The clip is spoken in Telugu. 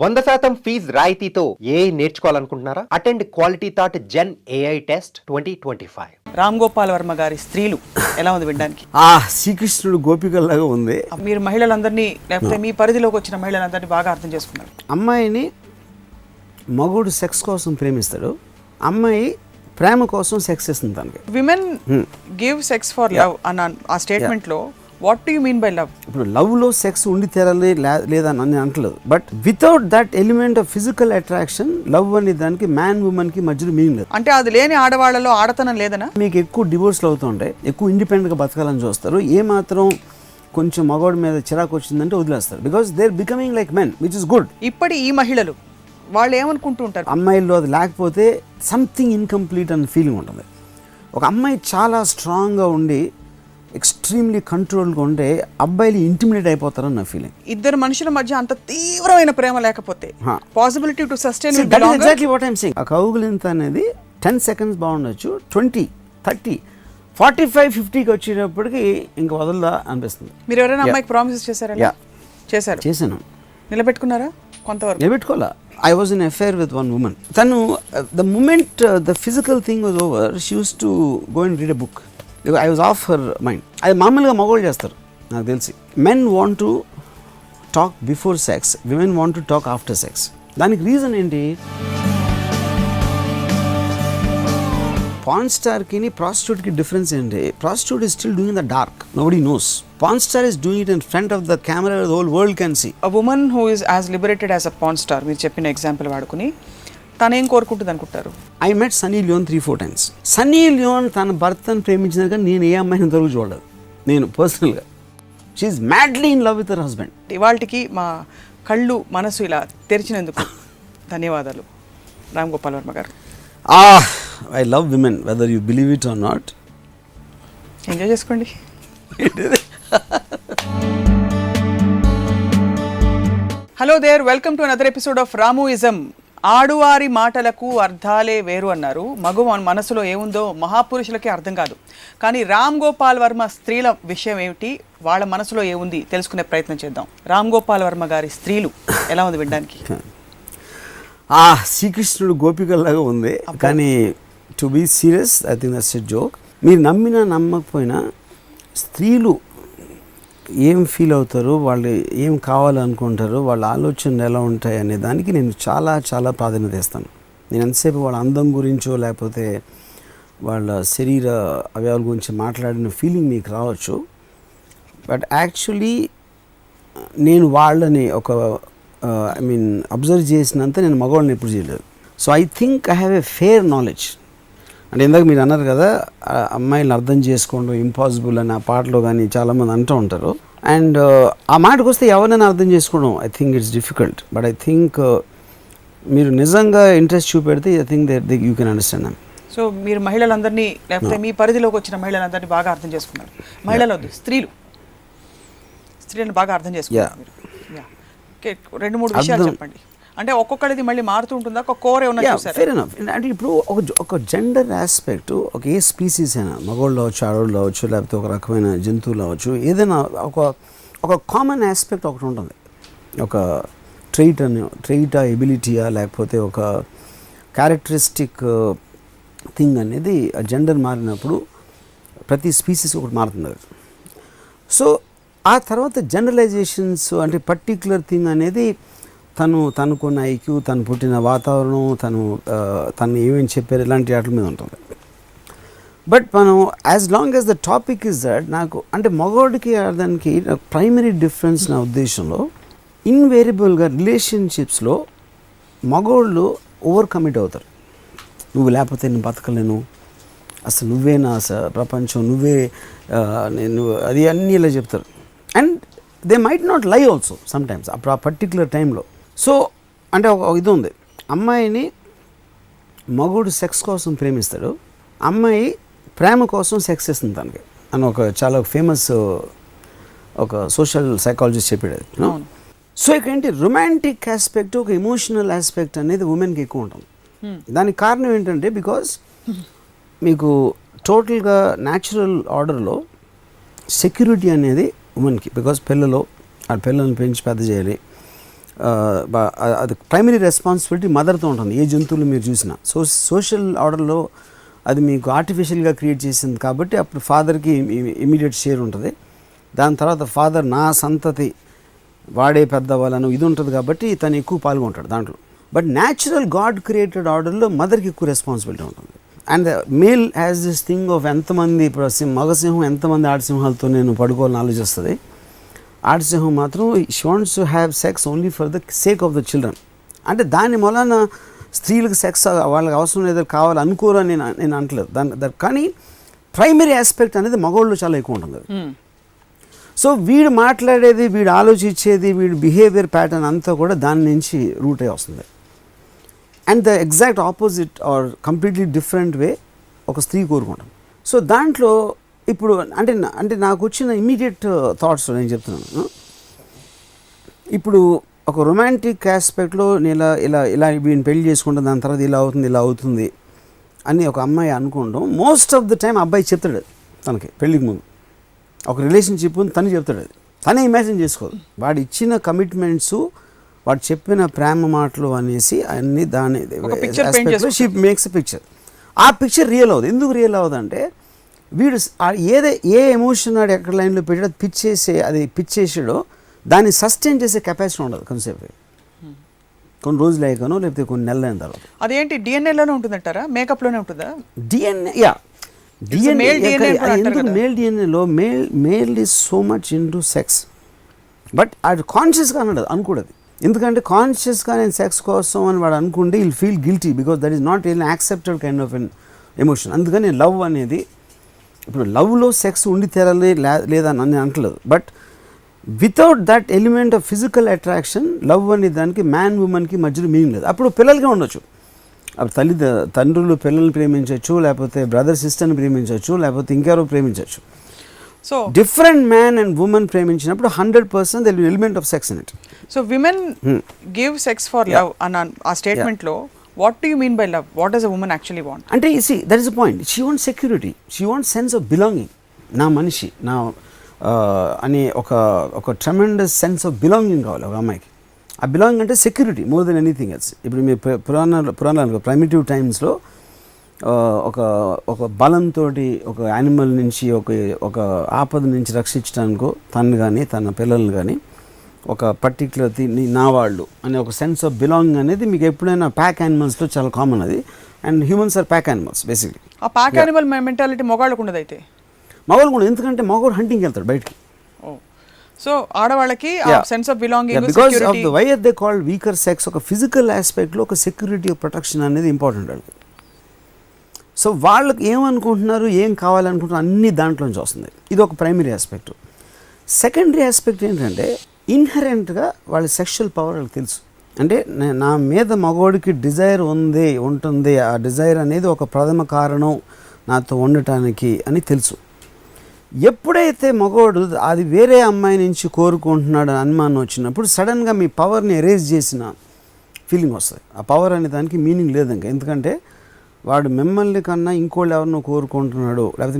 వంద శాతం ఫీజ్ రాయితీతో ఏ నేర్చుకోవాలనుకుంటున్నారా? Attend quality thought gen AI test twenty twenty five. Ram Gopal Varma గారి స్త్రీలు ఎలా ఉంది వినడానికి? ఆ శ్రీకృష్ణుడు గోపికల్లాగా ఉంది. మీరు మహిళలందరినీ లేకపోతే మీ పరిధిలోకి వచ్చిన మహిళలందరినీ బాగా అర్థం చేసుకున్నారు. అమ్మాయిని మగుడు సెక్స్ కోసం ప్రేమిస్తాడు. అమ్మాయి ప్రేమ కోసం సెక్స్ ఇస్తుంది తనకి. Women give sex for love అన్న ఆ స్టేట్మెంట్లో what do you mean by love ఇప్పుడు లవ్లో సెక్స్ ఉండి తీరాలి లే- లేదా అని అంటలేదు. But without that element of physical attraction love అనే దానికి మ్యాన్ ఉమెన్కి మధ్యలో మీనింగ్ లేదు. అంటే అది లేని ఆడవాళ్ళలో ఆడతనం లేదనా? మీకు ఎక్కువ డివోర్స్లు అవుతుంటాయి. ఎక్కువ ఇండిపెండెంట్గా బతకాలని చూస్తారు. ఏ మాత్రం కొంచెం మగవాడి మీద చిరాకు వచ్చిందంటే వదిలేస్తారు. Because they are becoming like men which is good ఇప్పటి ఈ మహిళలు వాళ్ళు ఏమనుకుంటూ ఉంటారు? అమ్మాయిల్లో అది లేకపోతే సంథింగ్ ఇన్కంప్లీట్ అన్న ఫీలింగ్ ఉంటుంది. ఒక అమ్మాయి చాలా స్ట్రాంగ్గా ఉండి ఎక్స్ట్రీమ్లీ కంట్రోల్గా ఉంటే అబ్బాయిలు ఇంటిమిడేట్ అయిపోతారని నా ఫీలింగ్ ఇద్దరు మనుషుల మధ్య అంత తీవ్రమైన ప్రేమ లేకపోతే. Possibility to sustain exactly what I'm saying ఆ కౌగులింత అనేది టెన్ సెకండ్స్ బాగుండొచ్చు ట్వంటీ థర్టీ ఫార్టీ ఫైవ్ ఫిఫ్టీకి వచ్చేటప్పటికి ఇంక వదలదా అనిపిస్తుంది. మీరు ఎవరైనా అమ్మాయికి ప్రామిసెస్ చేశారా. చేశారు. చేశాను. నిలబెట్టుకున్నారా? కొంతవరకు. నిలబెట్టుకోవాలా? I was in affair with one woman తను the moment the physical thing was over she used to go and read a book I was off her mind అది మామూలుగా మగవాళ్ళు చేస్తారు నాకు తెలిసి. Men want to talk before sex women want to talk after sex దానికి రీజన్ ఏంటి? పాన్ స్టార్కి ప్రాస్టిట్యూట్కి డిఫరెన్స్ ఏంటి? Prostitute is still doing the dark nobody knows porn star is doing it in front of the camera the whole world can see a woman who is as liberated as a porn star మీరు చెప్పిన ఎగ్జాంపుల్ వాడుకుని తనేం కోరుకుంటుంది అనుకుంటారు? I met Sunny Leone three four times Sunny Leone తన భర్తను ప్రేమించిన కానీ నేను ఏ అమ్మాయిని ఇంతవరకు చూడలేదు. నేను పర్సనల్గా she's madly in love with her husband ఇవాళకి మా కళ్ళు మనసు ఇలా తెరిచినందుకు ధన్యవాదాలు. రామ్ గోపాల్ వర్మ గారు. ఆ I love women whether you believe it or not enjoy చేసుకోండి. Hello there welcome to another episode of Ramuism ఆడువారి మాటలకు అర్థాలే వేరు అన్నారు. మగ మనసులో ఏముందో మహాపురుషులకే అర్థం కాదు. కానీ రామ్ గోపాల్ వర్మ స్త్రీల విషయం ఏమిటి? వాళ్ళ మనసులో ఏముంది? తెలుసుకునే ప్రయత్నం చేద్దాం. రామ్ గోపాల్ వర్మ గారి స్త్రీలు ఎలా ఉంది వినడానికి? ఆ శ్రీకృష్ణుడు గోపికల్లాగా ఉంది. కానీ to be serious I think that's a joke మీరు నమ్మినా నమ్మకపోయినా స్త్రీలు ఏం ఫీల్ అవుతారు? వాళ్ళు ఏం కావాలనుకుంటారు? వాళ్ళ ఆలోచనలు ఎలా ఉంటాయి అనే దానికి నేను చాలా చాలా ప్రాధాన్యత ఇస్తాను. నేను ఎంతసేపు వాళ్ళ అందం గురించో లేకపోతే వాళ్ళ శరీర అవయవాల గురించి మాట్లాడిన ఫీలింగ్ మీకు రావచ్చు. బట్ యాక్చువల్లీ నేను వాళ్ళని ఒక ఐ మీన్ అబ్జర్వ్ చేసినంత నేను మగవాళ్ళని ఎప్పుడు చేయలేదు. So I think I have a fair knowledge. అంటే ఇందాక మీరు అన్నారు కదా అమ్మాయిలను అర్థం చేసుకోవడం ఇంపాసిబుల్ అని ఆ పాటలో కానీ చాలామంది అంటూ ఉంటారు. అండ్ ఆ మాటకు వస్తే ఎవరినైనా అర్థం చేసుకోవడం I think it's difficult but I think మీరు నిజంగా interest చూపెడితే I think they you can understand so మీరు మహిళలందరినీ లేకపోతే మీ పరిధిలోకి వచ్చిన మహిళలందరినీ బాగా అర్థం చేసుకున్నారు. మహిళలు స్త్రీలు. స్త్రీలను బాగా అర్థం చేసుకున్నారు రెండు మూడు విషయాలు చెప్పండి. అంటే ఒక్కొక్కరిది మళ్ళీ మారుతూ ఉంటుందా? ఒక కోర్ ఏమన్నా ఎనఫ్ అంటే ఇప్పుడు ఒక ఒక జెండర్ ఆస్పెక్ట్ ఒక ఏ స్పీసీస్ అయినా మగవాళ్ళు అవ్వచ్చు ఆడవాళ్ళు అవ్వచ్చు లేకపోతే ఒక రకమైన జంతువులు అవ్వచ్చు ఏదైనా ఒక ఒక కామన్ ఆస్పెక్ట్ ఒకటి ఉంటుంది. ఒక ట్రైట్ అని ట్రైటా ఎబిలిటీయా లేకపోతే ఒక క్యారెక్టరిస్టిక్ థింగ్ అనేది ఆ జెండర్ మారినప్పుడు ప్రతి స్పీసీస్ ఒకటి మారుతుంది. సో ఆ తర్వాత జనరలైజేషన్స్ అంటే పర్టిక్యులర్ థింగ్ అనేది తను తనకున్న ఐక్యూ తను పుట్టిన వాతావరణం తను తను ఏమేమి చెప్పారు ఇలాంటి వాటి మీద ఉంటుంది. బట్ మనం as long as the topic is that నాకు అంటే మగవాడికి దానికి ప్రైమరీ డిఫరెన్స్ నా ఉద్దేశంలో ఇన్వేరియబుల్గా రిలేషన్షిప్స్లో మగవాళ్ళు ఓవర్ కమిట్ అవుతారు. నువ్వు లేకపోతే నేను బతకలేను. అసలు నువ్వే నా స- ప్రపంచం నువ్వే నేను అది అన్నీ ఇలా చెప్తారు. And they might not lie also sometimes అప్పుడు ఆ పర్టికులర్ టైంలో సో అంటే ఒక ఇది ఉంది అమ్మాయిని మగుడు సెక్స్ కోసం ప్రేమిస్తాడు. అమ్మాయి ప్రేమ కోసం సెక్స్ ఇస్తుంది తనకి. అని ఒక చాలా ఫేమస్ ఒక సోషల్ సైకాలజిస్ట్ చెప్పాడు. సో ఇక ఏంటి? రొమాంటిక్ ఆస్పెక్ట్ ఒక ఎమోషనల్ ఆస్పెక్ట్ అనేది ఉమెన్కి ఎక్కువ ఉంటుంది. దానికి కారణం ఏంటంటే బికాస్ మీకు టోటల్గా న్యాచురల్ ఆర్డర్లో సెక్యూరిటీ అనేది ఉమెన్కి. బికాస్ పిల్లలు ఆ పిల్లల్ని పెంచి పెద్ద చేయాలి. అది ప్రైమరీ రెస్పాన్సిబిలిటీ మదర్తో ఉంటుంది. ఏ జంతువులు మీరు చూసినా. సో సోషల్ ఆర్డర్లో అది మీకు ఆర్టిఫిషియల్గా క్రియేట్ చేసింది కాబట్టి అప్పుడు ఫాదర్కి ఇమీడియట్ షేర్ ఉంటుంది. దాని తర్వాత ఫాదర్ నా సంతతి వాడే పెద్దవాళ్ళను ఇది ఉంటుంది కాబట్టి తను ఎక్కువ పాల్గొంటాడు దాంట్లో. బట్ న్యాచురల్ గాడ్ క్రియేటెడ్ ఆర్డర్లో మదర్కి ఎక్కువ రెస్పాన్సిబిలిటీ ఉంటుంది. And male has this thing of ఎంతమంది ఇప్పుడు సింహ మగసింహం ఎంతమంది ఆడసింహాలతో నేను పడుకోవాలని ఆలోచిస్తుంది. ఆడసింహం మాత్రం she wants to have sex only for the sake of the children. అంటే దాని మూలాన స్త్రీలకు సెక్స్ వాళ్ళకి అవసరం లేదు కావాలి అనుకోరు అని నేను నేను అంటలేదు. దాని కానీ ప్రైమరీ ఆస్పెక్ట్ అనేది మగవాళ్ళు చాలా ఎక్కువ ఉంటుంది. సో వీడు మాట్లాడేది వీడు ఆలోచించేది వీడు బిహేవియర్ ప్యాటర్న్ అంతా కూడా దాని నుంచి రూట్ అయి వస్తుంది. And the exact opposite or completely different way ఒక స్త్రీ కోరుకుంటాం సో దాంట్లో ఇప్పుడు అంటే అంటే నాకు వచ్చిన ఇమీడియట్ థాట్స్ నేను చెప్తున్నాను. ఇప్పుడు ఒక రొమాంటిక్ ఆస్పెక్ట్లో నేను ఇలా ఇలా ఇలా వీడిని పెళ్ళి చేసుకుంటాను దాని తర్వాత ఇలా అవుతుంది ఇలా అవుతుంది అని ఒక అమ్మాయి అనుకుంటాం. మోస్ట్ ఆఫ్ ద టైం అబ్బాయి చెప్తాడు తనకి పెళ్ళికి ముందు. ఒక రిలేషన్షిప్ ఉంది తను చెప్తాడు అది. తనే ఇమాజిన్ చేసుకోదు. వాడు ఇచ్చిన కమిట్మెంట్స్ వాడు చెప్పిన ప్రేమ మాటలు అనేసి అన్ని దాని షీ మేక్స్ పిక్చర్ ఆ పిక్చర్ రియల్ అవ్వదు ఎందుకు రియల్ అవ్వదు అంటే వీడు ఏదే ఏ ఎమోషన్ వాడు ఎక్కడ లైన్లో పెట్టి అది పిచ్ చేసే అది పిచ్ చేసాడో దాన్ని సస్టైన్ చేసే కెపాసిటీ ఉండదు కొంతసేపు. కొన్ని రోజులు అయ్యాకనో లేకపోతే కొన్ని నెలలు అయిన తర్వాత. అదేంటి? డిఎన్ఏలోనే ఉంటుందంటారా? మేకప్లోనే ఉంటుందా? డిఎన్ఏ యా అంటారు ఎందుకు. Male డిఎన్ఏలో male male is so much into sex but అది కాన్షియస్గా అన్నాడు అనుకూడదు. ఎందుకంటే కాన్షియస్గా నేను సెక్స్ కోసం అని వాడు అనుకుంటే will feel guilty because that is not an accepted kind of an emotion అందుకని లవ్ అనేది ఇప్పుడు లవ్లో సెక్స్ ఉండి తీరాలి లేదా అని అంటలేదు. But without that element of physical attraction love అనే దానికి మ్యాన్ ఉమెన్కి మధ్యలో మీనింగ్ లేదు. అప్పుడు పిల్లలుగా ఉండొచ్చు. అప్పుడు తల్లి తండ్రులు పిల్లల్ని ప్రేమించవచ్చు లేకపోతే బ్రదర్ సిస్టర్ని ప్రేమించవచ్చు లేకపోతే ఇంకెవరో ప్రేమించవచ్చు so different man and woman ప్రేమించినప్పుడు hundred percent element of sex in it so women give sex for love అన్న ఆ స్టేట్మెంట్లో what do you mean by love what does a woman actually want అంటే see that is point she want security she want sense of belonging నా మనిషి నా అనే ఒక ఒక ట్రమెండస్ సెన్స్ ఆఫ్ బిలాంగింగ్ కావాలి ఒక అమ్మాయికి. ఆ బిలాంగింగ్ అంటే security more than anything else ఇప్పుడు మీ పు- పురాణ పురాణాలు ప్రైమిటివ్ టైమ్స్లో ఒక ఒక బలంతో ఒక యానిమల్ నుంచి ఒక ఒక ఆపద నుంచి రక్షించడానికో తను కానీ తన పిల్లల్ని కానీ ఒక పర్టిక్యులర్ నా వాళ్ళు అనే ఒక సెన్స్ ఆఫ్ బిలాంగింగ్ అనేది మీకు ఎప్పుడైనా ప్యాక్ యానిమల్స్లో చాలా కామన్ అది. And humans are pack animals basically ఆ ప్యాక్ యానిమల్ మెంటాలిటీ మొగాళ్ళకు ఉండదు అయితే. మగవాళ్ళు కూడా ఎందుకంటే మగవాడు హంటింగ్కి వెళ్తాడు బయటికి. సో ఆడవాళ్ళకి sense of belonging because of the why are they called weaker sex ఒక ఫిజికల్ ఆస్పెక్ట్లో ఒక సెక్యూరిటీ ప్రొటెక్షన్ అనేది ఇంపార్టెంట్ వాళ్ళకి. సో వాళ్ళకి ఏమనుకుంటున్నారు ఏం కావాలనుకుంటున్నారు అన్ని దాంట్లోంచి వస్తుంది. ఇది ఒక ప్రైమరీ ఆస్పెక్ట్ సెకండరీ ఆస్పెక్ట్ ఏంటంటే ఇన్హరెంట్గా వాళ్ళ సెక్షువల్ పవర్ వాళ్ళకి తెలుసు. అంటే నా మీద మగవాడికి డిజైర్ ఉంది ఉంటుంది ఆ డిజైర్ అనేది ఒక ప్రథమ కారణం నాతో ఉండటానికి అని తెలుసు. ఎప్పుడైతే మగవాడు అది వేరే అమ్మాయి నుంచి కోరుకుంటున్నాడు అని అనుమానం వచ్చినప్పుడు సడన్గా మీ పవర్ని ఎరేజ్ చేసిన ఫీలింగ్ వస్తుంది. ఆ పవర్ అనే దానికి మీనింగ్ లేదు ఇంకా ఎందుకంటే వాడు మిమ్మల్ని కన్నా ఇంకోళ్ళు ఎవరినో కోరుకుంటున్నాడు లేకపోతే